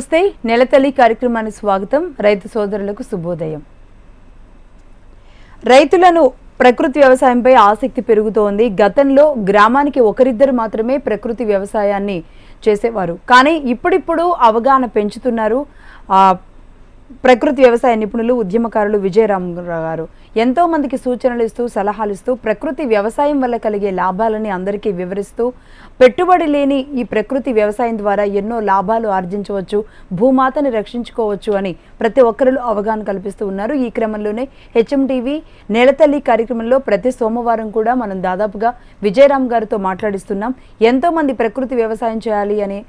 నమస్తే నెలతల్లి కార్యక్రమానికి స్వాగతం. రైతు సోదరులకు శుభోదయం. రైతులను ప్రకృతి వ్యవసాయంపై ఆసక్తి పెరుగుతోంది. గతంలో గ్రామానికి ఒకరిద్దరు మాత్రమే ప్రకృతి వ్యవసాయాన్ని చేసేవారు. కానీ ఇప్పుడిప్పుడు అవగాహన పెంచుతున్నారు. ఆ, ప్రకృతి వ్యవసాయ నిపుణులు ఉద్యమకారులు విజయరామరావు గారు. ఎంతో మందికి సూచనలు ఇస్తూ సలహాలు ఇస్తూ ప్రకృతి వ్యవసాయం వల్ల కలిగే లాభాలని అందరికీ వివరిస్తూ పెట్టుబడి లేని ఈ ప్రకృతి వ్యవసాయం ద్వారా ఎన్నో లాభాలు ఆర్జించవచ్చు భూమాతని రక్షించుకోవచ్చు అని ప్రతి ఒక్కరిలో అవగాహన కల్పిస్తూ ఉన్నారు. ఈ క్రమంలోనే హెచ్ఎండివి నేలతల్లి కార్యక్రమంలో ప్రతి సోమవారం కూడా మనం దాదాపుగా విజయరామ్ గారితో మాట్లాడిస్తున్నాం. ఎంతో మంది ప్రకృతి వ్యవసాయం చేయాలి అనే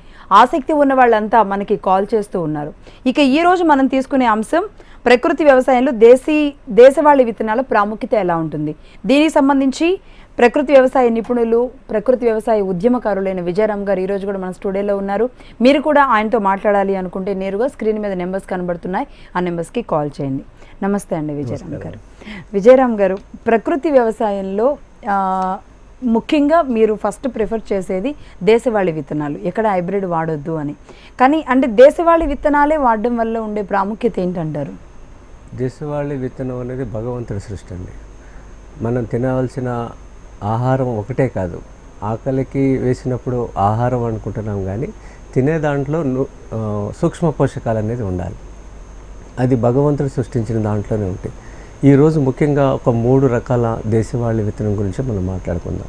ఆసక్తి ఉన్న వాళ్ళంతా మనకి కాల్ చేస్తూ ఉన్నారు. ఇక ఈ రోజు మనం తీసుకునే అంశం ప్రకృతి వ్యవసాయంలో దేశీ దేశవాళీ విత్తనాల ప్రాముఖ్యత ఎలా ఉంటుంది? దీనికి సంబంధించి ప్రకృతి వ్యవసాయ నిపుణులు ప్రకృతి వ్యవసాయ ఉద్యమకారులైన విజయరామ్ గారు ఈ రోజు కూడా మన స్టూడియోలో ఉన్నారు. మీరు కూడా ఆయనతో మాట్లాడాలి అనుకుంటే నేరుగా స్క్రీన్ మీద నెంబర్స్ కనబడుతున్నాయి. ఆ నెంబర్స్కి కాల్ చేయండి. నమస్తే అండి విజయరామ్ గారు. విజయరామ్ గారు ప్రకృతి వ్యవసాయంలో ముఖ్యంగా మీరు ఫస్ట్ ప్రిఫర్ చేసేది దేశవాళీ విత్తనాలు. ఎక్కడ హైబ్రిడ్ వాడొద్దు అని. కానీ అంటే దేశవాళీ విత్తనాలే వాడడం వల్ల ఉండే ప్రాముఖ్యత ఏంటంటారు? దేశవాళీ విత్తనం అనేది భగవంతుడి సృష్టి అండి. మనం తినవలసిన ఆహారం ఒకటే కాదు. ఆకలికి వేసినప్పుడు ఆహారం అనుకుంటున్నాం కానీ తినే దాంట్లో సూక్ష్మ పోషకాలు అనేది ఉండాలి. అది భగవంతుడు సృష్టించిన దాంట్లోనే ఉంటాయి ఈరోజు ముఖ్యంగా ఒక మూడు రకాల దేశవాళీ విత్తనం గురించి మనం మాట్లాడుకుందాం.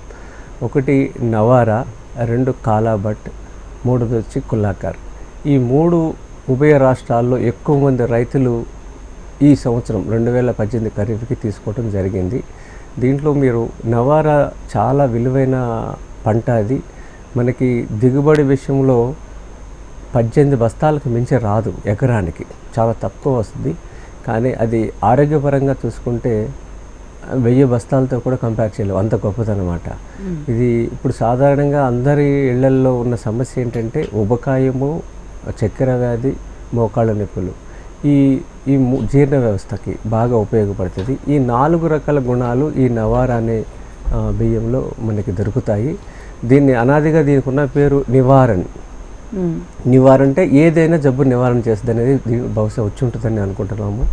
ఒకటి నవారా రెండు కాలాబట్ మూడోది వచ్చి కుల్లాకార్. ఈ మూడు ఉభయ రాష్ట్రాల్లో ఎక్కువ మంది రైతులు ఈ సంవత్సరం రెండు వేల పద్దెనిమిది ఖరీఫ్కి తీసుకోవడం జరిగింది. దీంట్లో మీరు నవారా చాలా విలువైన పంట అది. మనకి దిగుబడి విషయంలో పద్దెనిమిది బస్తాలకు మించి రాదు ఎకరానికి. చాలా తక్కువ వస్తుంది. కానీ అది ఆరోగ్యపరంగా చూసుకుంటే వెయ్యి బస్తాలతో కూడా కంపేర్ చేయలేవు. అంత గొప్పదనమాట ఇది ఇప్పుడు సాధారణంగా అందరి ఇళ్ళల్లో ఉన్న సమస్య ఏంటంటే ఉబకాయము చక్కెర వ్యాధి మోకాళ్ళ నొప్పులు. ఈ ఈ జీర్ణ వ్యవస్థకి బాగా ఉపయోగపడుతుంది. ఈ నాలుగు రకాల గుణాలు ఈ నవారా అనే బియ్యంలో మనకి దొరుకుతాయి. దీన్ని అనాదిగా దీనికి ఉన్న పేరు నివారణ. నివారణ అంటే ఏదైనా జబ్బు నివారణ చేస్తుంది అనేది దీని బహుశా వచ్చి ఉంటుందని అనుకుంటున్నాము.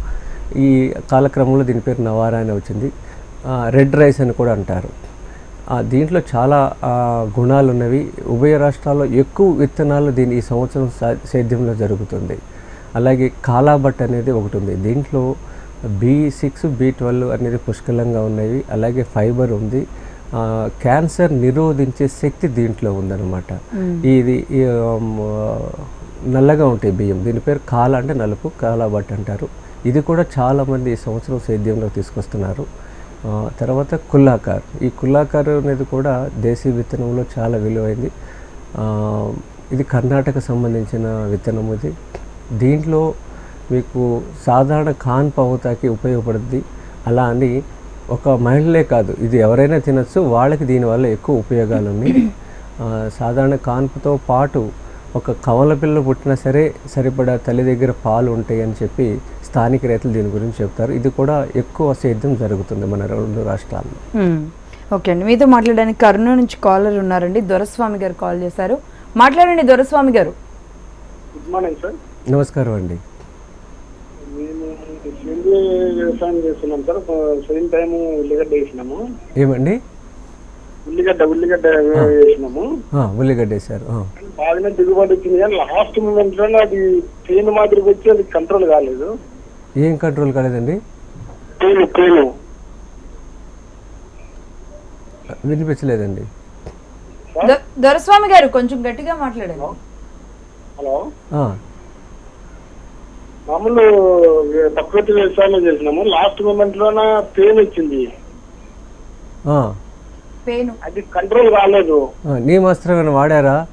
ఈ కాలక్రమంలో దీని పేరు నవారా అని వచ్చింది. రెడ్ రైస్ అని కూడా అంటారు. దీంట్లో చాలా గుణాలు ఉన్నవి ఉభయ రాష్ట్రాల్లో ఎక్కువ విత్తనాలు దీని ఈ సంవత్సరం సేద్యంలో జరుగుతుంది. అలాగే కాలాబట్ అనేది ఒకటి ఉంది. దీంట్లో బి సిక్స్ బి ట్వెల్వ్ అనేది పుష్కలంగా ఉన్నవి. అలాగే ఫైబర్ ఉంది. క్యాన్సర్ నిరోధించే శక్తి దీంట్లో ఉందన్నమాట. ఇది నల్లగా ఉంటాయి బియ్యం. దీని పేరు కాల అంటే నలుపు కాలాబట్ అంటారు. ఇది కూడా చాలామంది ఈ సంవత్సరం సేద్యంలో తీసుకొస్తున్నారు. తర్వాత కుల్లాకార్. ఈ కుల్లాకార్ అనేది కూడా దేశీ విత్తనంలో చాలా విలువైంది. ఇది కర్ణాటక సంబంధించిన విత్తనం ఇది. దీంట్లో మీకు సాధారణ కాన్ పవతాకి ఉపయోగపడుద్ది. అలా అని ఒక మహిళలే కాదు ఇది ఎవరైనా తినచ్చు. వాళ్ళకి దీనివల్ల ఎక్కువ ఉపయోగాలు ఉన్నాయి. ఆ, సాధారణ కాన్పుతో పాటు ఒక కవల పిల్ల పుట్టినా సరే సరిపడా తల్లి దగ్గర పాలు ఉంటాయి అని చెప్పి స్థానిక రైతులు దీని గురించి చెప్తారు. ఇది కూడా ఎక్కువ సేద్యం జరుగుతుంది మన రెండు రాష్ట్రాల్లో. ఓకే అండి. మీతో మాట్లాడడానికి కర్నూలు నుంచి కాలర్ ఉన్నారండి. దొరస్వామి గారు కాల్ చేశారు. మాట్లాడండి దొరస్వామి గారు. గుడ్ మార్నింగ్ సార్ నమస్కారం అండి. వ్యవసాయం చేస్తున్నాం సార్. సేమ్ టైం ఉల్లిగడ్డ వేసినాము. ఏమండి? ఉల్లిగడ్డ ఉల్లిగడ్డ వేసినాము. ఆ, ఉల్లిగడ్డ. కానీ బాగానే దిగుబడి వచ్చింది కానీ లాస్ట్ మూమెంట్లోనే అది పెయిన్ మాదిరికి వచ్చి అది కంట్రోల్ కాలేదు. ఏం కంట్రోల్ కాలేదండి? Pain pain వినిపించలేదండి. దొరస్వామి గారు కొంచెం గట్టిగా మాట్లాడండి. హలో? ఆ, మామూలు ప్రకృతి వ్యవసాయం చేసినాము. లాస్ట్ మూమెంట్ లోన పెయిన్ వచ్చింది. ఆ, పేను అది కంట్రోల్ కాలేదు. ఆ, నీమాస్త్రం ఏమైనా వాడారా?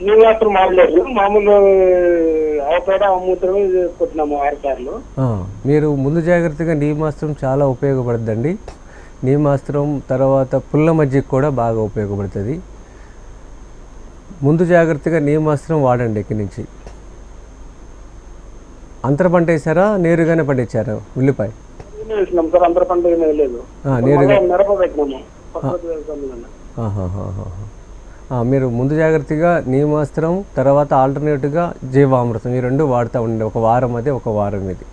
ఈ మాత్రం మామూలు మామూలు అవతల అమ్ముతమే కొట్టినాము ఆరు సార్లు. ఆ, మీరు ముందు జాగ్రత్తగా నీమాస్త్రం చాలా ఉపయోగపడుతుందండి నీమాస్త్రం తర్వాత పుల్ల మజ్జిగ కూడా బాగా ఉపయోగపడుతుంది. ముందు జాగ్రత్తగా నీమాస్త్రం వాడండి ఇక్కడి నుంచి. అంతర పంట వేసారా నేరుగానే పండించారా? ఉల్లిపాయ? పంట లేదు నేరుగా. మిరప పెట్టినాము. మీరు ముందు జాగ్రత్తగా నీమాస్త్రం తర్వాత ఆల్టర్నేటివ్గా జీవామృతం. ఈ రెండు వాడుతూ ఉండండి. ఒక వారం అది ఒక వారం ఇది.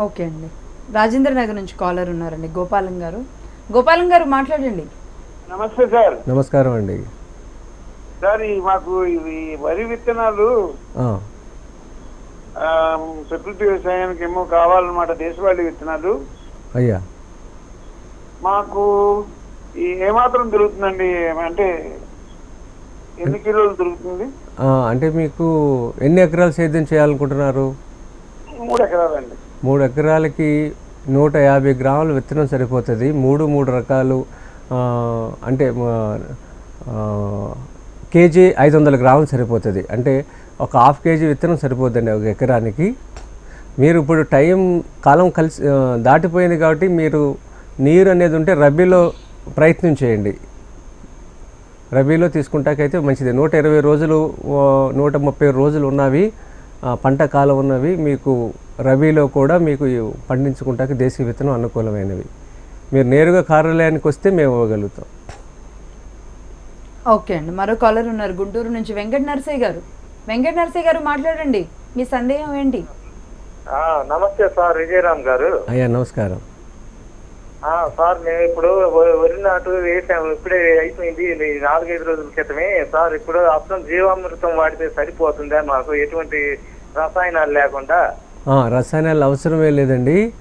ఓకే అండి. రాజేంద్ర నగర్ నుంచి కాలర్ ఉన్నారండి గోపాలం గారు. గోపాలం గారు మాట్లాడండి. నమస్తే సార్. నమస్కారం అండి. సార్ మాకు ఇవి వరి విత్తనాలు ప్రకృతి వ్యవసాయానికి ఏమో కావాలన్నమాట దేశవాళీ విత్తనాలు. అయ్యా. మాకు ఏమాత్రం దొరుకుతుందండి? అంటే ఎన్ని కిలోలు దొరుకుతుంది? అంటే మీకు ఎన్ని ఎకరాలు సేద్యం చేయాలనుకుంటున్నారు? మూడు ఎకరాలండి. మూడు ఎకరాలకి నూట యాభై గ్రాముల విత్తనం సరిపోతుంది. మూడు మూడు రకాలు అంటే కేజీ ఐదు వందల గ్రాములు సరిపోతుంది. అంటే ఒక హాఫ్ కేజీ విత్తనం సరిపోతుందండి ఒక ఎకరానికి. మీరు ఇప్పుడు టైం కాలం కలిసి దాటిపోయింది కాబట్టి మీరు నీరు అనేది ఉంటే రబీలో ప్రయత్నం చేయండి. రబీలో తీసుకుంటాకైతే మంచిది. నూట ఇరవై రోజులు నూట ముప్పై రోజులు ఉన్నవి పంట కాలం ఉన్నవి మీకు రబీలో కూడా మీకు పండించుకుంటాక దేశీయ విత్తనం అనుకూలమైనవి. మీరు నేరుగా కార్యాలయానికి వస్తే మేము ఇవ్వగలుగుతాం. ఓకే అండి. మరో కాలర్ ఉన్నారు. గుంటూరు నుంచి వెంకట నరసయ్య గారు. వెంకట నరసయ్య గారు మాట్లాడండి. మీ సందేహం ఏంటి? నమస్తే సార్ విజయరామ్ గారు. అయ్యా నమస్కారం. ఆ, సార్ మేము ఇప్పుడు వరి నాటు వేసాము. ఇప్పుడే అయిపోయింది. ఇది నాలుగైదు రోజుల క్రితమే. సార్ ఇప్పుడు అర్థం జీవామృతం వాడితే సరిపోతుందా? మాకు ఎటువంటి రసాయనాలు లేకుండా. ఆ, రసాయనాలు అవసరమే లేదండి.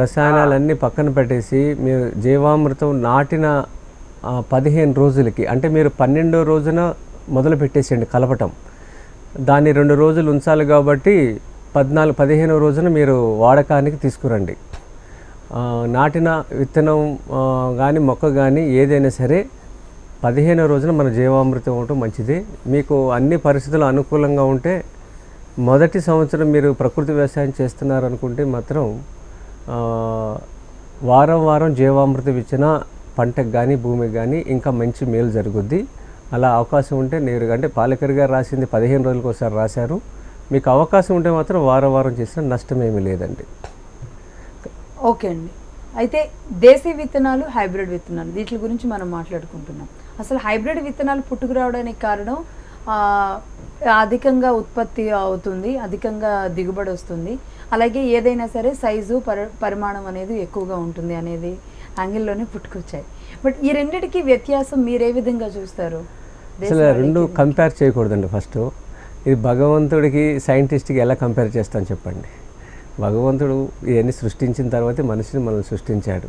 రసాయనాలు అన్నీ పక్కన పెట్టేసి మీరు జీవామృతం నాటిన పదిహేను రోజులకి అంటే మీరు పన్నెండో రోజున మొదలు పెట్టేసేయండి కలపటం. దాన్ని రెండు రోజులు ఉంచాలి కాబట్టి పద్నాలుగు పదిహేనో రోజున మీరు వాడకానికి తీసుకురండి. నాటిన విత్తనం కానీ మొక్క కానీ ఏదైనా సరే పదిహేనో రోజున మన జీవామృతం ఉండటం మంచిది. మీకు అన్ని పరిస్థితులు అనుకూలంగా ఉంటే మొదటి సంవత్సరం మీరు ప్రకృతి వ్యవసాయం చేస్తున్నారు అనుకుంటే మాత్రం వారం వారం జీవామృతం ఇచ్చిన పంటకు కానీ భూమికి కానీ ఇంకా మంచి మేలు జరుగుద్ది. అలా అవకాశం ఉంటే నేరుగా అంటే పాలకర్ గారు రాసింది పదిహేను రోజులకు ఒకసారి రాశారు. మీకు అవకాశం ఉంటే మాత్రం వారం వారం చేసిన నష్టం ఏమీ లేదండి. ఓకే అండి. అయితే దేశీ విత్తనాలు హైబ్రిడ్ విత్తనాలు వీటి గురించి మనం మాట్లాడుకుంటున్నాం. అసలు హైబ్రిడ్ విత్తనాలు పుట్టుకురావడానికి కారణం అధికంగా ఉత్పత్తి అవుతుంది అధికంగా దిగుబడి వస్తుంది. అలాగే ఏదైనా సరే సైజు పరి పరిమాణం అనేది ఎక్కువగా ఉంటుంది అనేది యాంగిల్లోనే పుట్టుకొచ్చాయి. బట్ ఈ రెండిటికి వ్యత్యాసం మీరు ఏ విధంగా చూస్తారు? అసలు రెండు కంపేర్ చేయకూడదండి ఫస్ట్. ఇది భగవంతుడికి సైంటిస్ట్కి ఎలా కంపేర్ చేస్తాను చెప్పండి? భగవంతుడు ఇవన్నీ సృష్టించిన తర్వాతే మనిషిని మనం సృష్టించాడు.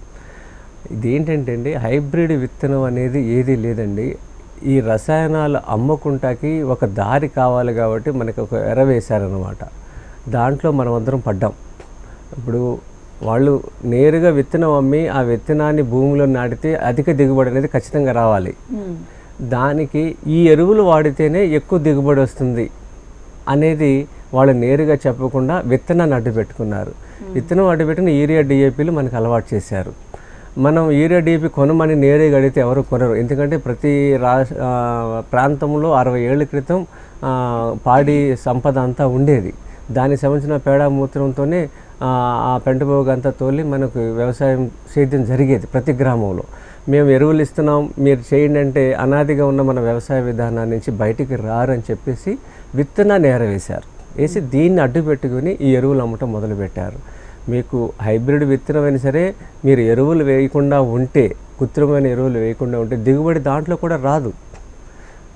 ఇదేంటంటే అండి హైబ్రిడ్ విత్తనం అనేది ఏది లేదండి. ఈ రసాయనాలు అమ్ముకుంటాకి ఒక దారి కావాలి కాబట్టి మనకి ఒక ఎర వేశారనమాట దాంట్లో మనం అందరం పడ్డాం. ఇప్పుడు వాళ్ళు నేరుగా విత్తనం అమ్మి ఆ విత్తనాన్ని భూమిలో నాటితే అధిక దిగుబడి అనేది ఖచ్చితంగా రావాలి. దానికి ఈ ఎరువులు వాడితేనే ఎక్కువ దిగుబడి వస్తుంది అనేది వాళ్ళు నేరుగా చెప్పకుండా విత్తనాన్ని అడ్డు పెట్టుకున్నారు. విత్తనం అడ్డు పెట్టిన యూరియా డిఏపీలు మనకు అలవాటు చేశారు. మనం యూరియా డిఏపి కొనమని నేరుగా అడిగితే ఎవరు కొనరు. ఎందుకంటే ప్రతి రా ప్రాంతంలో అరవై ఏళ్ళ క్రితం పాడి సంపద అంతా ఉండేది. దానికి సంబంధించిన పేడ మూత్రంతోనే ఆ, పెంట అంతా తోలి మనకు వ్యవసాయం సేద్యం జరిగేది ప్రతి గ్రామంలో. మేము ఎరువులు ఇస్తున్నాం మీరు చేయండి అంటే అనాదిగా ఉన్న మన వ్యవసాయ విధానాన్ని నుంచి బయటికి రారని చెప్పేసి విత్తనాన్ని ఏరవేశారు. వేసి దీన్ని అడ్డు పెట్టుకుని ఈ ఎరువులు అమ్మటం మొదలుపెట్టారు. మీకు హైబ్రిడ్ విత్తనం అయినా సరే మీరు ఎరువులు వేయకుండా ఉంటే కృత్రిమమైన ఎరువులు వేయకుండా ఉంటే దిగుబడి దాంట్లో కూడా రాదు.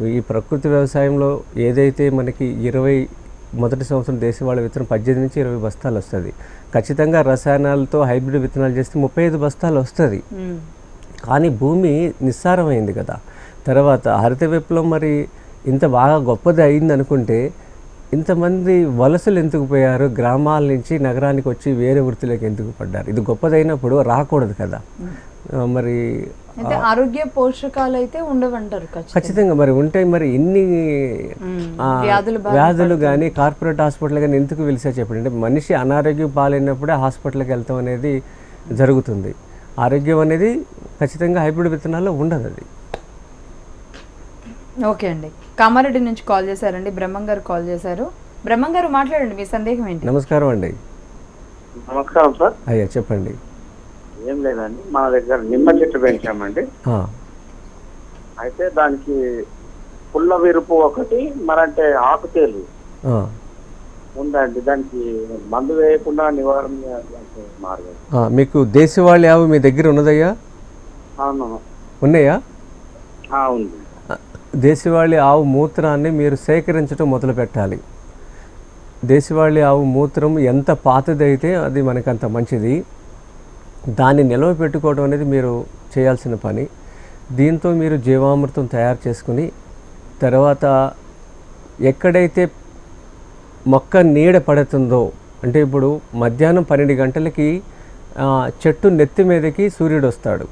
ఈ ప్రకృతి వ్యవసాయంలో ఏదైతే మనకి ఇరవై మొదటి సంవత్సరం దేశవాళ విత్తనం పద్దెనిమిది నుంచి ఇరవై బస్తాలు వస్తుంది. ఖచ్చితంగా రసాయనాలతో హైబ్రిడ్ విత్తనాలు చేస్తే ముప్పై ఐదు బస్తాలు వస్తుంది. కానీ భూమి నిస్సారమైంది కదా. తర్వాత హరిత విప్లవం మరి ఇంత బాగా గొప్పది అయింది అనుకుంటే ఇంతమంది వలసలు ఎందుకు పోయారు? గ్రామాల నుంచి నగరానికి వచ్చి వేరే వృత్తిలోకి ఎందుకు పడ్డారు? ఇది గొప్పదైనప్పుడు రాకూడదు కదా. మరి అయితే ఆరోగ్య పోషకాలు అయితే ఉండవంటారు ఖచ్చితంగా. మరి ఉంటే మరి ఇన్ని వ్యాధులు కానీ కార్పొరేట్ హాస్పిటల్ కానీ ఎందుకు పిలిచా చెప్పండి? అంటే మనిషి అనారోగ్యం పాలైనప్పుడే హాస్పిటల్కి వెళ్తాం అనేది జరుగుతుంది. ఆరోగ్యం అనేది ఖచ్చితంగా హైబ్రిడ్ విత్తనాల్లో ఉండదు అది. ఓకే అండి. కామారెడ్డి నుంచి కాల్ చేశారండి. బ్రహ్మం గారు కాల్ చేశారు. బ్రహ్మం గారు మాట్లాడండి మీ సందేహం ఏంటి? నమస్కారం అండి. నమస్కారం సార్. అయ్యా చెప్పండి. ఏం లేదండి. మన దగ్గర నిమ్మ చెట్టు పెంచామండి. అయితే దానికి పుల్ల విరుపు ఒకటి మరంటే ఆకుతేలు. ఉందండి. దానికి మందు వేయకుండా నివారణ మార్గం. మీకు దేశవాళీ ఆవు మీ దగ్గర ఉన్నదయ్యా? అవును. ఉన్నాయా? ఉంది. దేశవాళీ ఆవు మూత్రాన్ని మీరు సేకరించడం మొదలు పెట్టాలి. దేశవాళీ ఆవు మూత్రం ఎంత పాతదైతే అది మనకు అంత మంచిది. దాన్ని నిల్వ పెట్టుకోవడం అనేది మీరు చేయాల్సిన పని. దీంతో మీరు జీవామృతం తయారు చేసుకుని తర్వాత ఎక్కడైతే మొక్క నీడ పడుతుందో అంటే ఇప్పుడు మధ్యాహ్నం పన్నెండు గంటలకి చెట్టు నెత్తి మీదకి సూర్యుడు వస్తాడు.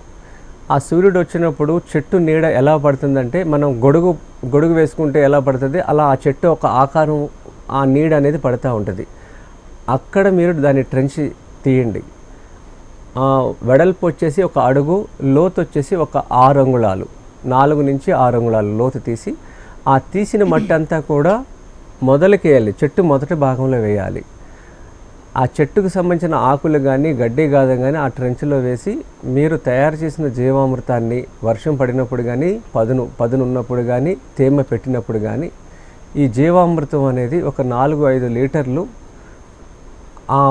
ఆ సూర్యుడు వచ్చినప్పుడు చెట్టు నీడ ఎలా పడుతుందంటే మనం గొడుగు గొడుగు వేసుకుంటే ఎలా పడుతుంది అలా ఆ చెట్టు ఒక ఆకారం ఆ నీడ అనేది పడుతూ ఉంటుంది. అక్కడ మీరు దాన్ని ట్రెంచి తీయండి. వెడల్పు వచ్చేసి ఒక అడుగు లోతు వచ్చేసి ఒక ఆరు అంగుళాలు నాలుగు నుంచి ఆరు అంగుళాలు లోతు తీసి ఆ తీసిన మట్టి అంతా కూడా మొదలుకేయాలి చెట్టు మొదటి భాగంలో వేయాలి. ఆ చెట్టుకు సంబంధించిన ఆకులు కానీ గడ్డి గాదం కానీ ఆ ట్రెంచ్లో వేసి మీరు తయారు చేసిన జీవామృతాన్ని వర్షం పడినప్పుడు కానీ పదును పదును ఉన్నప్పుడు కానీ తేమ పెట్టినప్పుడు కానీ ఈ జీవామృతం అనేది ఒక నాలుగు ఐదు లీటర్లు ఆ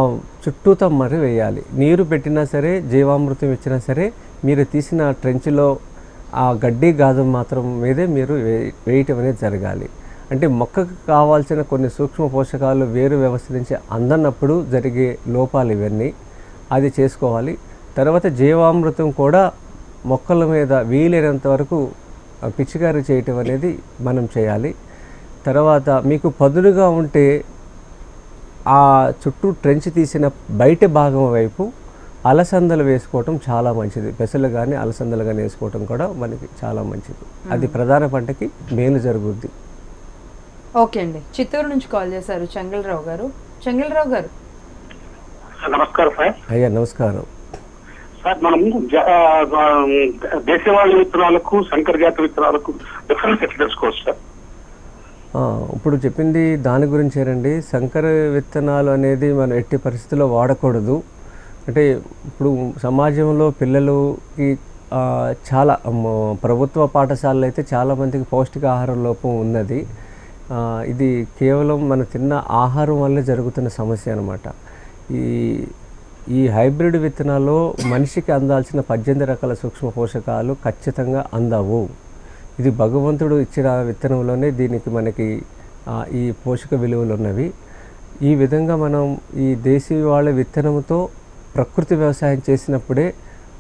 చుట్టూతో మరి వేయాలి నీరు పెట్టినా సరే జీవామృతం ఇచ్చినా సరే మీరు తీసిన ట్రెంచ్లో ఆ గడ్డి గాదం మాత్రం మీదే మీరు వే- వేయటం అనేది జరగాలి. అంటే మొక్కకు కావాల్సిన కొన్ని సూక్ష్మ పోషకాలు వేరు వ్యవస్థ నుంచి అందనప్పుడు జరిగే లోపాలు ఇవన్నీ అది చేసుకోవాలి. తర్వాత జీవామృతం కూడా మొక్కల మీద వీలైనంత వరకు ఆ, పిచికారీ చేయటం అనేది మనం చేయాలి. తర్వాత మీకు పదునుగా ఉంటే ఆ చుట్టూ ట్రెంచ్ తీసిన బయట భాగం వైపు అలసందలు వేసుకోవటం చాలా మంచిది. పెసలు కానీ అలసందలు కానీ వేసుకోవటం కూడా మనకి చాలా మంచిది. అది ప్రధాన పంటకి మేలు జరుగుద్ది. ఓకే అండి. చిత్తూరు నుంచి కాల్ చేశారు చెంగల్రావు గారు. చెంగల్రావు గారు. నమస్కారం సార్. అయ్యా నమస్కారం. సార్ మనం దేశవాళీ విత్తనాలకు శంకర్ జాతి విత్తనాలకు డిఫరెన్స్ ఎట్లా తెలుసుకోవచ్చు సార్? ఇప్పుడు చెప్పింది దాని గురించేనండి సంకర విత్తనాలు అనేది మనం ఎట్టి పరిస్థితుల్లో వాడకూడదు. అంటే ఇప్పుడు సమాజంలో పిల్లలకి చాలా ప్రభుత్వ పాఠశాలలు అయితే చాలామందికి పౌష్టికాహార లోపం ఉన్నది. ఇది కేవలం మన తిన్న ఆహారం వల్ల జరుగుతున్న సమస్య అనమాట ఈ ఈ హైబ్రిడ్ విత్తనాల్లో మనిషికి అందాల్సిన పద్దెనిమిది రకాల సూక్ష్మ పోషకాలు ఖచ్చితంగా అందవు. ఇది భగవంతుడు ఇచ్చిన విత్తనంలోనే దీనికి మనకి ఈ పోషక విలువలు ఉన్నవి. ఈ విధంగా మనం ఈ దేశీ వాళ్ళ విత్తనంతో ప్రకృతి వ్యవసాయం చేసినప్పుడే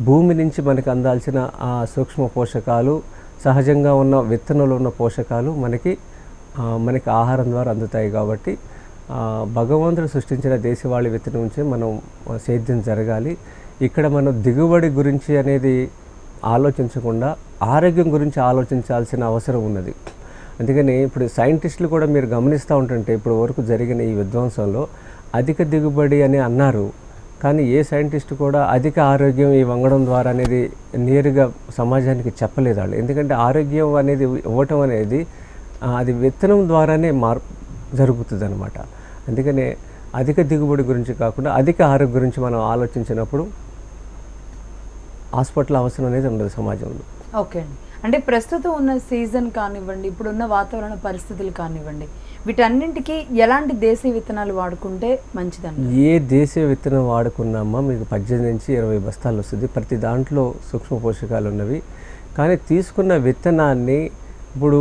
భూమి నుంచి మనకు అందాల్సిన ఆ సూక్ష్మ పోషకాలు సహజంగా ఉన్న విత్తనంలో ఉన్న పోషకాలు మనకి మనకి ఆహారం ద్వారా అందుతాయి కాబట్టి భగవంతుడు సృష్టించిన దేశవాళి విత్తనం నుంచే మనం సేద్యం జరగాలి. ఇక్కడ మనం దిగుబడి గురించి అనేది ఆలోచించకుండా ఆరోగ్యం గురించి ఆలోచించాల్సిన అవసరం ఉన్నది. అందుకని ఇప్పుడు సైంటిస్టులు కూడా మీరు గమనిస్తూ ఉంటుంటే ఇప్పుడు వరకు జరిగిన ఈ విధ్వంసంలో అధిక దిగుబడి అని అన్నారు. కానీ ఏ సైంటిస్ట్ కూడా అధిక ఆరోగ్యం ఈ వంగడం ద్వారా అనేది నేరుగా సమాజానికి చెప్పలేదు వాళ్ళు. ఎందుకంటే ఆరోగ్యం అనేది ఇవ్వటం అనేది అది విత్తనం ద్వారానే మార్ జరుగుతుంది అనమాట అందుకనే అధిక దిగుబడి గురించి కాకుండా అధిక ఆరోగ్యం గురించి మనం ఆలోచించినప్పుడు హాస్పిటల్ అవసరం అనేది ఉండదు సమాజంలో. ఓకే అండి. అంటే ప్రస్తుతం ఉన్న సీజన్ కానివ్వండి ఇప్పుడున్న వాతావరణ పరిస్థితులు కానివ్వండి వీటన్నింటికి ఎలాంటి దేశీ విత్తనాలు వాడుకుంటే మంచిదండి ఏ దేశీయ విత్తనం వాడుకున్నామా మీకు పద్దెనిమిది నుంచి ఇరవై బస్తాలు వస్తుంది. ప్రతి దాంట్లో సూక్ష్మ పోషకాలు ఉన్నవి. కానీ తీసుకున్న విత్తనాన్ని ఇప్పుడు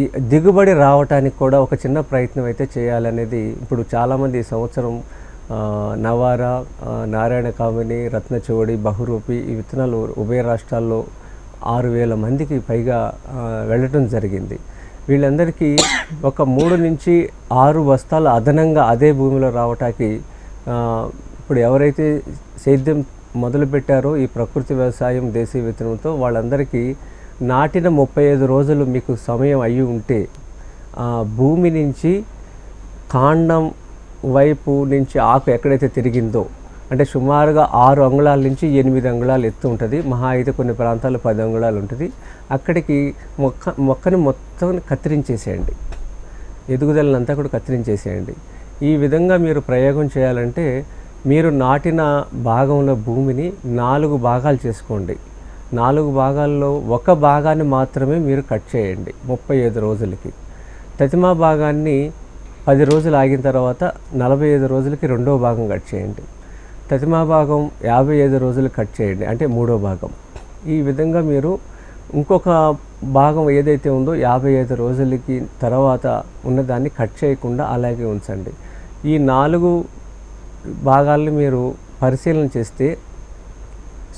ఈ దిగుబడి రావటానికి కూడా ఒక చిన్న ప్రయత్నం అయితే చేయాలనేది ఇప్పుడు చాలామంది ఈ సంవత్సరం నవారా నారాయణ కామిని రత్నచోడి బహురూపి ఈ విత్తనాలు ఉభయ రాష్ట్రాల్లో ఆరు వేల మందికి పైగా వెళ్ళటం జరిగింది. వీళ్ళందరికీ ఒక మూడు నుంచి ఆరు బస్తాలు అదనంగా అదే భూమిలో రావటానికి ఇప్పుడు ఎవరైతే సేద్యం మొదలుపెట్టారో ఈ ప్రకృతి వ్యవసాయం దేశీయ విత్తనంతో వాళ్ళందరికీ నాటిన ముప్పై ఐదు రోజులు మీకు సమయం అయ్యి ఉంటే భూమి నుంచి కాండం వైపు నుంచి ఆకు ఎక్కడైతే తిరిగిందో అంటే సుమారుగా ఆరు అంగుళాల నుంచి ఎనిమిది అంగుళాలు ఎత్తు ఉంటుంది. మహా అయితే కొన్ని ప్రాంతాల్లో పది అంగుళాలు ఉంటుంది. అక్కడికి మొక్క మొక్కని మొత్తం కత్తిరించేసేయండి. ఎదుగుదలనంతా కూడా కత్తిరించేసేయండి. ఈ విధంగా మీరు ప్రయోగం చేయాలంటే మీరు నాటిన భాగంలో భూమిని నాలుగు భాగాలు చేసుకోండి. నాలుగు భాగాల్లో ఒక భాగాన్ని మాత్రమే మీరు కట్ చేయండి ముప్పై ఐదు రోజులకి. ప్రతిమా భాగాన్ని పది రోజులు ఆగిన తర్వాత నలభై ఐదు రోజులకి రెండో భాగం కట్ చేయండి. ప్రతిమా భాగం యాభై ఐదు రోజులు కట్ చేయండి. అంటే మూడో భాగం. ఈ విధంగా మీరు ఇంకొక భాగం ఏదైతే ఉందో యాభై ఐదు రోజులకి తర్వాత ఉన్నదాన్ని కట్ చేయకుండా అలాగే ఉంచండి. ఈ నాలుగు భాగాల్ని మీరు పరిశీలన చేస్తే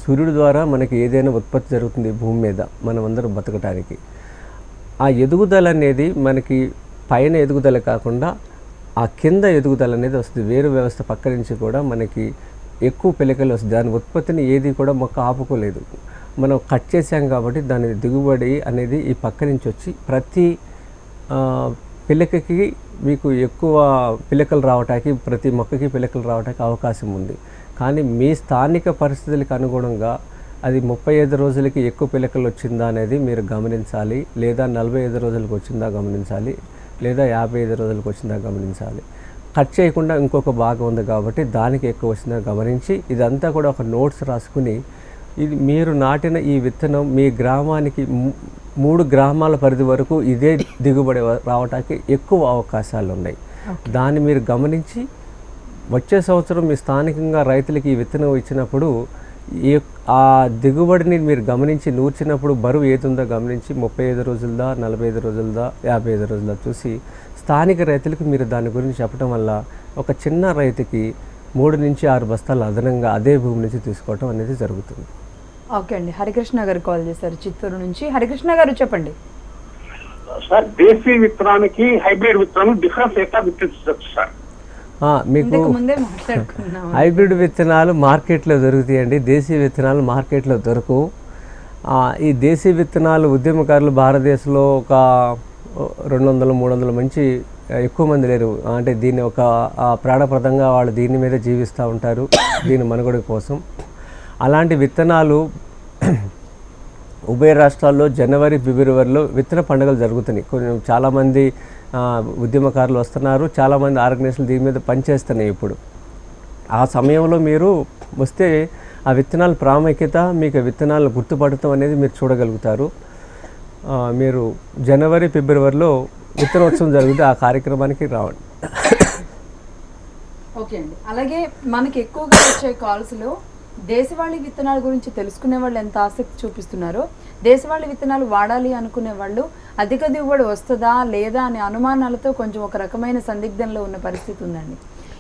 సూర్యుడి ద్వారా మనకి ఏదైనా ఉత్పత్తి జరుగుతుంది భూమి మీద. మనం అందరం బతకటానికి. ఆ ఎదుగుదల అనేది మనకి పైన ఎదుగుదల కాకుండా ఆ కింద ఎదుగుదల అనేది వస్తుంది. వేరు వ్యవస్థ పక్క నుంచి కూడా మనకి ఎక్కువ పిలకలు వస్తుంది దాని ఉత్పత్తిని ఏది కూడా మొక్క ఆపుకోలేదు. మనం కట్ చేసాం కాబట్టి దాని దిగుబడి అనేది ఈ పక్క నుంచి వచ్చి ప్రతి పిలకకి మీకు ఎక్కువ పిలకలు రావటానికి ప్రతి మొక్కకి పిలకలు రావటానికి అవకాశం ఉంది. కానీ మీ స్థానిక పరిస్థితులకు అనుగుణంగా అది ముప్పై ఐదు రోజులకి ఎక్కువ పిలకలు వచ్చిందా అనేది మీరు గమనించాలి. లేదా నలభై ఐదు రోజులకు వచ్చిందా గమనించాలి. లేదా యాభై ఐదు రోజులకు వచ్చిందా గమనించాలి. కట్ చేయకుండా ఇంకొక భాగం ఉంది కాబట్టి దానికి ఎక్కువ వచ్చిందా గమనించి ఇదంతా కూడా ఒక నోట్స్ రాసుకుని ఇది మీరు నాటిన ఈ విత్తనం మీ గ్రామానికి మూడు గ్రామాల పరిధి వరకు ఇదే దిగుబడి రావటానికి ఎక్కువ అవకాశాలు ఉన్నాయి. దాన్ని మీరు గమనించి వచ్చే సంవత్సరం మీ స్థానికంగా రైతులకి ఈ విత్తనం ఇచ్చినప్పుడు ఈ ఆ దిగుబడిని మీరు గమనించి నూర్చినప్పుడు బరువు ఏదుందో గమనించి ముప్పై ఐదు రోజులదా నలభై ఐదు రోజులదా యాభై ఐదు రోజులదా చూసి స్థానిక రైతులకు మీరు దాని గురించి చెప్పడం వల్ల ఒక చిన్న రైతుకి మూడు నుంచి ఆరు బస్తాలు అదనంగా అదే భూమి నుంచి తీసుకోవటం అనేది జరుగుతుంది. ఓకే అండి. హరికృష్ణ గారు కాల్ చేశారు చిత్తూరు నుంచి. హరికృష్ణ గారు చెప్పండి. సార్ దేశీ విత్తనానికి హైబ్రిడ్ విత్తనం డిఫరెన్స్ ఎట్లా గుర్తించవచ్చు సార్? మీకు హైబ్రిడ్ విత్తనాలు మార్కెట్లో దొరుకుతాయండి. దేశీ విత్తనాలు మార్కెట్లో దొరకవు ఈ దేశీ విత్తనాలు ఉద్యమకారులు భారతదేశంలో ఒక రెండు వందలు మూడు వందల మంచి ఎక్కువ మంది లేరు. అంటే దీన్ని ఒక ప్రాణప్రదంగా వాళ్ళు దీని మీద జీవిస్తూ ఉంటారు. దీని మనుగడ కోసం. అలాంటి విత్తనాలు ఉభయ రాష్ట్రాల్లో జనవరి ఫిబ్రవరిలో విత్తన పండుగలు జరుగుతున్నాయి. కొన్ని చాలామంది ఉద్యమకారులు వస్తున్నారు. చాలామంది ఆర్గనైజేషన్లు దీని మీద పనిచేస్తున్నాయి ఇప్పుడు. ఆ సమయంలో మీరు వస్తే ఆ విత్తనాల ప్రాముఖ్యత మీకు విత్తనాలను విత్తనాలు గుర్తుపడటం అనేది మీరు చూడగలుగుతారు. మీరు జనవరి ఫిబ్రవరిలో విత్తనోత్సవం జరుగుతుంది ఆ కార్యక్రమానికి రావండి. ఓకే అండి. అలాగే మనకి ఎక్కువగా వచ్చే కాల్స్లో దేశవాళీ విత్తనాల గురించి తెలుసుకునే వాళ్ళు ఎంత ఆసక్తి చూపిస్తున్నారో దేశవాళీ విత్తనాలు వాడాలి అనుకునే వాళ్ళు అధిక దిగుబడి వస్తుందా లేదా అనే అనుమానాలతో కొంచెం ఒక రకమైన సందిగ్ధంలో ఉన్న పరిస్థితి ఉందండి.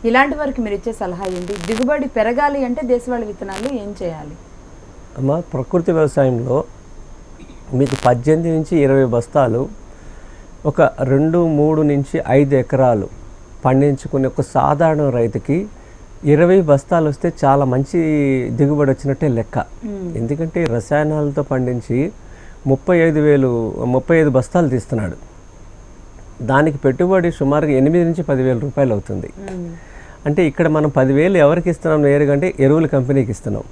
ఇలాంటి వారికి మీరు ఇచ్చే సలహా ఏంటి? దిగుబడి పెరగాలి అంటే దేశవాళీ విత్తనాలు ఏం చేయాలి? అమ్మ ప్రకృతి వ్యవసాయంలో మీకు పద్దెనిమిది నుంచి ఇరవై బస్తాలు ఒక రెండు మూడు నుంచి ఐదు ఎకరాలు పండించుకునే ఒక సాధారణ రైతుకి ఇరవై బస్తాలు వస్తే చాలా మంచి దిగుబడి వచ్చినట్టే లెక్క. ఎందుకంటే రసాయనాలతో పండించి ముప్పై ఐదు వేలు ముప్పై ఐదు బస్తాలు తీస్తున్నాడు. దానికి పెట్టుబడి సుమారుగా ఎనిమిది నుంచి పదివేల రూపాయలు అవుతుంది. అంటే ఇక్కడ మనం పదివేలు ఎవరికి ఇస్తున్నాం నేరుగా అంటే ఎరువుల కంపెనీకి ఇస్తున్నాం.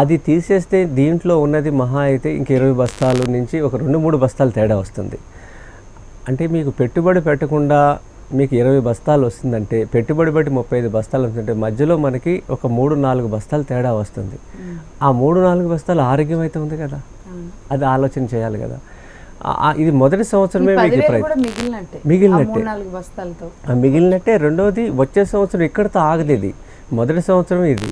అది తీసేస్తే దీంట్లో ఉన్నది మహా అయితే ఇంక ఇరవై బస్తాలు నుంచి ఒక రెండు మూడు బస్తాలు తేడా వస్తుంది. అంటే మీకు పెట్టుబడి పెట్టకుండా మీకు ఇరవై బస్తాలు వస్తుందంటే పెట్టుబడి బట్టి ముప్పై ఐదు బస్తాలు వస్తుంటే మధ్యలో మనకి ఒక మూడు నాలుగు బస్తాలు తేడా వస్తుంది. ఆ మూడు నాలుగు బస్తాలు ఆరోగ్యం అయితే ఉంది కదా? అది ఆలోచన చేయాలి కదా. ఇది మొదటి సంవత్సరమే మీకు మిగిలినట్టే. మిగిలినట్టే. రెండవది వచ్చే సంవత్సరం ఇక్కడితో ఆగదు ఇది. మొదటి సంవత్సరం ఇది.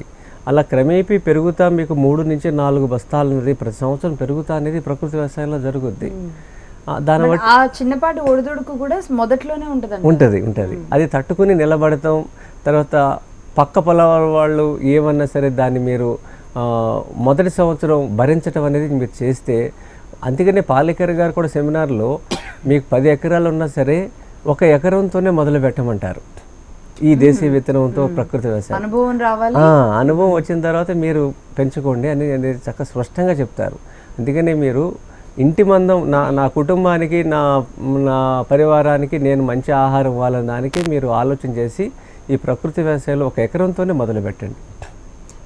అలా క్రమేపీ పెరుగుతా మీకు మూడు నుంచి నాలుగు బస్తాలు అనేది ప్రతి సంవత్సరం పెరుగుతా అనేది ప్రకృతి వ్యవసాయంలో జరుగుద్ది. దాని ఆ చిన్నపాటి ఒడిదుడుకు కూడా మొదట్లోనే ఉంటుందండి ఉంటుంది ఉంటుంది. అది తట్టుకుని నిలబడతాం. తర్వాత పక్క పొలాల వాళ్ళు ఏమన్నా సరే దాన్ని మీరు మొదటి సంవత్సరం భరించడం అనేది మీరు చేస్తే అందుకనే పాలేకర్ గారు కూడా సెమినార్లో మీకు పది ఎకరాలు ఉన్నా సరే ఒక ఎకరంతోనే మొదలు పెట్టమంటారు. ఈ దేశీయ విత్తనంతో ప్రకృతి వ్యవసాయం. అనుభవం రావాలి. అనుభవం వచ్చిన తర్వాత మీరు పెంచుకోండి అని అనేది చక్కగా స్పష్టంగా చెప్తారు. అందుకని మీరు ఇంటి మందం నా నా కుటుంబానికి నా నా పరివారానికి నేను మంచి ఆహారం ఇవ్వాలన్న దానికి మీరు ఆలోచన చేసి ఈ ప్రకృతి వ్యవసాయంలో ఒక ఎకరంతోనే మొదలు పెట్టండి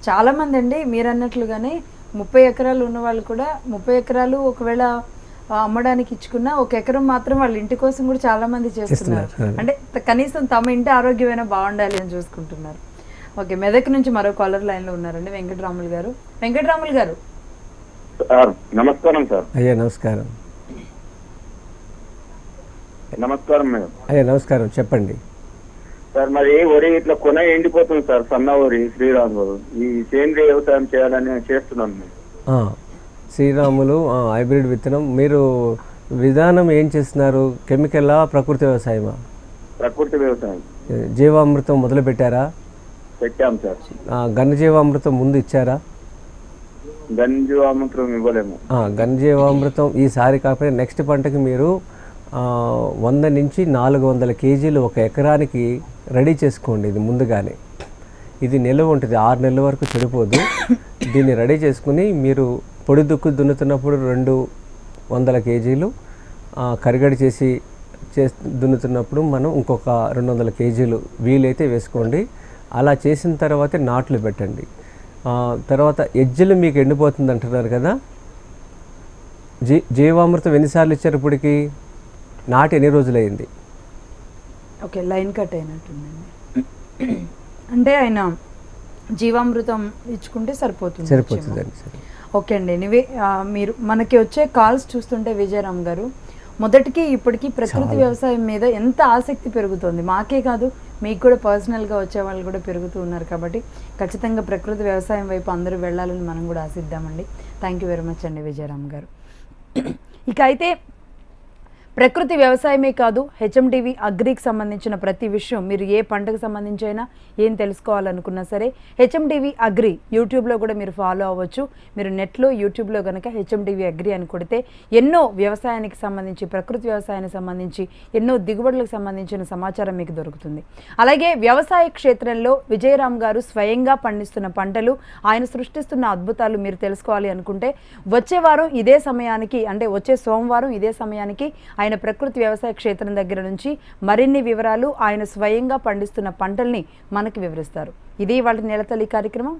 చాలా మంది అండి మీరు అన్నట్లుగానే ముప్పై ఎకరాలు ఉన్న వాళ్ళు కూడా ముప్పై ఎకరాలు ఒకవేళ అమ్మడానికి ఇచ్చుకున్నా ఒక ఎకరం మాత్రం వాళ్ళ ఇంటి కోసం కూడా చాలా మంది చేస్తున్నారు అంటే కనీసం తమ ఇంటి ఆరోగ్యమైనా బాగుండాలి అని చూసుకుంటున్నారు. ఓకే మెదక్ నుంచి మరో కాలర్ లైన్లో ఉన్నారండి వెంకటరాములు గారు. వెంకటరాములు గారు. నమస్కారం సార్. అయ్యా నమస్కారం. నమస్కారం మేడం. అయ్యా నమస్కారం చెప్పండి. సార్ మరి వరి ఇట్లా కొన ఎండిపోతుంది సార్ సన్న వరి శ్రీరామ్ గారు ఈ సేంద్రియ వ్యవసాయం చేయాలని మేము. ఆ, శ్రీరాములు హైబ్రిడ్ విత్తనం. మీరు విధానం ఏం చేస్తున్నారు? కెమికలా ప్రకృతి వ్యవసాయమా? ప్రకృతి వ్యవసాయం. జీవామృతం మొదలు పెట్టారా పెట్టాం సార్. ఘనజీవామృతం ముందు ఇచ్చారా? ఆమంత్రం ఇవ్వలేము. ఘనజీవామృతం ఈసారి కాకపోతే నెక్స్ట్ పంటకి మీరు వంద నుంచి నాలుగు వందల కేజీలు ఒక ఎకరానికి రెడీ చేసుకోండి ఇది ముందుగానే. ఇది నిల్వ ఉంటుంది ఆరు నెలల వరకు చెడిపోదు. దీన్ని రెడీ చేసుకుని మీరు పొడి దుక్కు దున్నుతున్నప్పుడు రెండు వందల కేజీలు కరిగడి చేసి చే దున్నుతున్నప్పుడు మనం ఇంకొక రెండు వందల కేజీలు వీలైతే వేసుకోండి. అలా చేసిన తర్వాతే నాట్లు పెట్టండి. తర్వాత ఎజ్జలు మీకు ఎండిపోతుంది అంటున్నారు కదా? జీ జీవామృతం ఎన్నిసార్లు ఇచ్చారు ఇప్పటికి? నాటి ఎన్ని రోజులైంది? ఓకే లైన్ కట్ అయినట్టుందండి. అంటే ఆయన జీవామృతం ఇచ్చుకుంటే సరిపోతుంది సరిపోతుందండి సరే. ఓకే అండి నివే మీరు మనకి వచ్చే కాల్స్ చూస్తుంటే విజయరామ్ గారు మొదటికి ఇప్పటికి ప్రకృతి వ్యవసాయం మీద ఎంత ఆసక్తి పెరుగుతోంది? మాకే కాదు మీకు కూడా పర్సనల్గా వచ్చే వాళ్ళు కూడా పెరుగుతూ ఉన్నారు కాబట్టి ఖచ్చితంగా ప్రకృతి వ్యవసాయం వైపు అందరూ వెళ్ళాలని మనం కూడా ఆశిద్దామండి. థ్యాంక్ యూ వెరీ మచ్ అండి విజయరామ్ గారు. ఇక అయితే ప్రకృతి వ్యవసాయమే కాదు హెచ్ఎండివి అగ్రికి సంబంధించిన ప్రతి విషయం మీరు ఏ పంటకు సంబంధించి అయినా ఏం తెలుసుకోవాలనుకున్నా సరే హెచ్ఎండివి అగ్రి యూట్యూబ్లో కూడా మీరు ఫాలో అవ్వచ్చు. మీరు నెట్లో యూట్యూబ్లో కనుక హెచ్ఎండివి అగ్రి అని కొడితే ఎన్నో వ్యవసాయానికి సంబంధించి ప్రకృతి వ్యవసాయానికి సంబంధించి ఎన్నో దిగుబడులకు సంబంధించిన సమాచారం మీకు దొరుకుతుంది. అలాగే వ్యవసాయ క్షేత్రంలో విజయరామ్ గారు స్వయంగా పండిస్తున్న పంటలు ఆయన సృష్టిస్తున్న అద్భుతాలు మీరు తెలుసుకోవాలి అనుకుంటే వచ్చే వారం ఇదే సమయానికి అంటే వచ్చే సోమవారం ఇదే సమయానికి ఆయన ప్రకృతి వ్యవసాయ క్షేత్రం దగ్గర నుంచి మరిన్ని వివరాలు ఆయన స్వయంగా పండిస్తున్న పంటల్ని మనకి వివరిస్తారు. ఇది వాళ్ళ నెలతల్లి కార్యక్రమం.